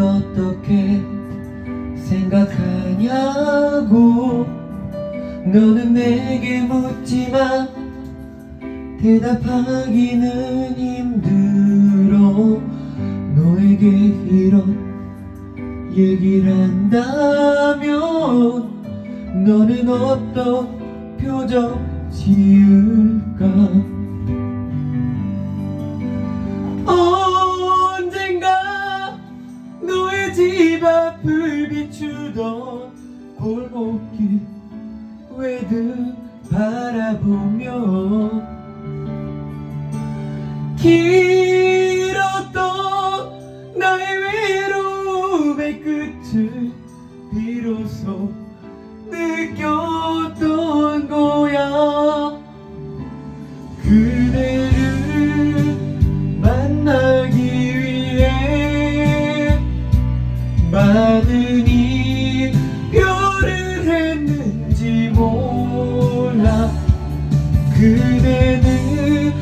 어떻게 생각하냐고. 너는 내게 묻지만 대답하기는 힘들어. 너에게 이런 얘기를 한다면 너는 어떤 표정 지을까 골목길 외등 바라보며 길었던 나의 외로움의 끝을 비로소 느꼈던 거야. 그대를 만나기 위해 많은 이 그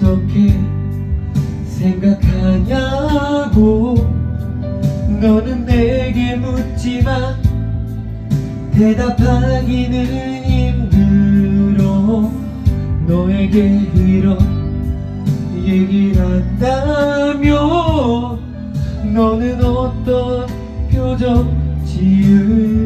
어떻게 생각하냐고. 너는 내게 묻지만 대답하기는 힘들어. 너에게 이런 얘기를 한다면 너는 어떤 표정 지을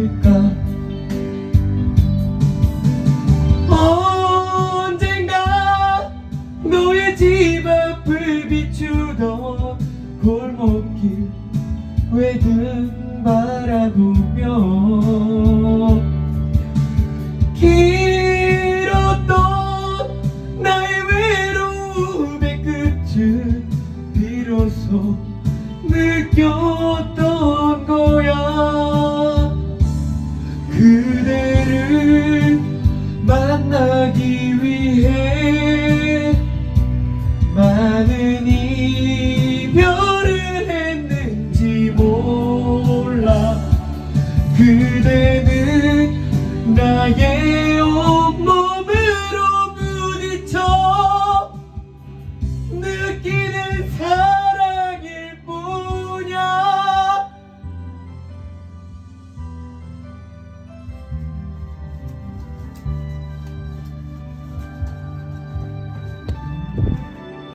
그대를 만나기 위해 많은 이별을 했는지 몰라. 그대는 나의